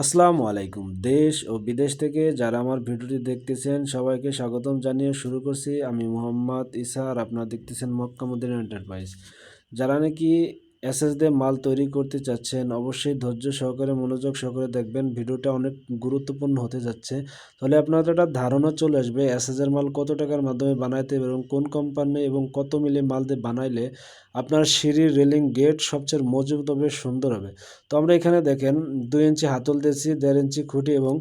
আসসালামু আলাইকুম। দেশ ও বিদেশ থেকে যারা আমার ভিডিওটি দেখতেছেন, সবাইকে স্বাগতম জানিয়ে শুরু করছি। আমি মোহাম্মদ ইসার আপনারা দেখতেছেন মক্কামুদ্দিন এন্টারপ্রাইজ। যারা নাকি এসএস দিয়ে মাল তৈরি করতে চাচ্ছেন, অবশ্যই ধৈর্য সহকারে মনোযোগ সহকারে দেখবেন। ভিডিওটা অনেক গুরুত্বপূর্ণ হতে যাচ্ছে। তাহলে আপনাদের একটা ধারণা চলে আসবে এসএস এর মাল কত টাকার মাধ্যমে বানাইতে এবং কোন কোম্পানি এবং কত মিলে মাল দিয়ে বানাইলে আপনার সিঁড়ির রেলিং গেট সবচেয়ে মজবুত হবে, সুন্দর হবে। তো আমরা এখানে দেখেন, দুই ইঞ্চি হাতল দিয়েছি, দেড় ইঞ্চি খুঁটি এবং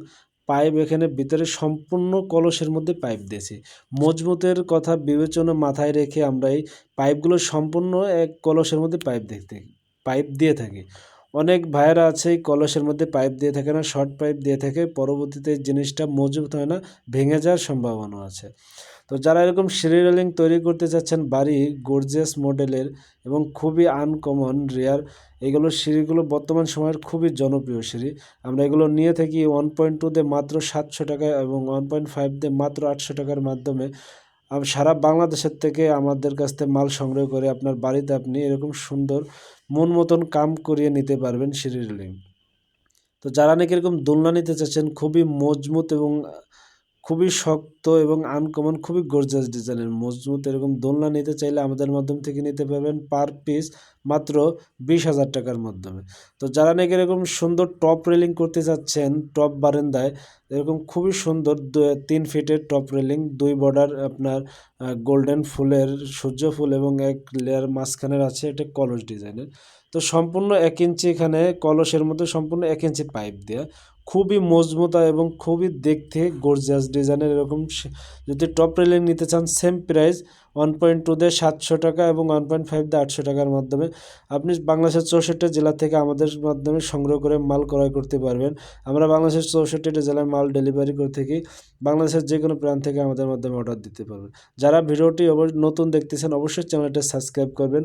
পাইপ এখানে ভিতরে সম্পূর্ণ কলসের মধ্যে পাইপ দিয়েছি। মজবুতের কথা বিবেচনা মাথায় রেখে আমরা এই পাইপগুলো সম্পূর্ণ এক কলসের মধ্যে পাইপ দেখতে পাইপ দিয়ে থাকি। অনেক ভাইয়েরা আছে, এই কলসের মধ্যে পাইপ দিয়ে থাকে না শর্ট পাইপ দিয়ে থাকে, পরবর্তীতে জিনিসটা মজবুত হয় না, ভেঙে যাওয়ার সম্ভাবনা আছে। তো যারা এরকম সিঁড়ি রেলিং তৈরি করতে চাচ্ছেন, বাড়ি গর্জিয়াস মডেলের এবং খুবই আনকমন রেয়ার এগুলো সিঁড়িগুলো বর্তমান সময়ের খুবই জনপ্রিয় সিঁড়ি। আমরা এগুলো নিয়ে থাকি ওয়ান পয়েন্ট টু দিয়ে মাত্র সাতশো টাকা এবং ওয়ান পয়েন্ট ফাইভ দিয়ে মাত্র আটশো টাকার মাধ্যমে। সারা বাংলাদেশের থেকে আমাদের কাছ থেকে মাল সংগ্রহ করে আপনার বাড়িতে আপনি এরকম সুন্দর মন মতন কাম করিয়ে নিতে পারবেন সিঁড়ি তো যারা নাকি এরকম দোলনা নিতে চাচ্ছেন, খুবই মজবুত এবং খুবই শক্ত এবং আনকমন খুবই গর্জাস ডিজাইনের মজবুত এরকম দোলনা নিতে চাইলে আমাদের মাধ্যম থেকে নিতে পারবেন পার পিস মাত্র বিশ হাজার টাকার মাধ্যমে। তো যারা নাকি এরকম সুন্দর টপ রেলিং করতে চাচ্ছেন টপ বারান্দায়, এরকম খুবই সুন্দর তিন ফিটের টপ রেলিং দুই বর্ডার আপনার গোল্ডেন ফুলের, সূর্য ফুল এবং এক লেয়ার মাঝখানের আছে এটা কলস ডিজাইনের তো সম্পূর্ণ এক ইঞ্চি এখানে কলসের মধ্যে সম্পূর্ণ এক ইঞ্চি পাইপ দেওয়া খুবই মজবুত এবং খুবই দেখতে গর্জিয়াস ডিজাইনের এরকম যদি টপ রেলিং নিতে চান same price one point two দিয়ে সাতশো টাকা এবং ওয়ান পয়েন্ট ফাইভ দিয়ে আটশো টাকার মাধ্যমে আপনি বাংলাদেশের চৌষট্টি জেলা থেকে আমাদের মাধ্যমে সংগ্রহ করে মাল ক্রয় করতে পারবেন। আমরা বাংলাদেশের চৌষট্টিটা জেলায় মাল ডেলিভারি করে থাকি, বাংলাদেশের যে কোনো প্রান্ত থেকে আমাদের মাধ্যমে অর্ডার দিতে পারবেন। যারা ভিডিওটি নতুন দেখতেছেন, অবশ্যই চ্যানেলটা সাবস্ক্রাইব করবেন।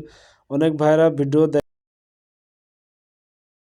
অনেক ভাইরা ভিডিও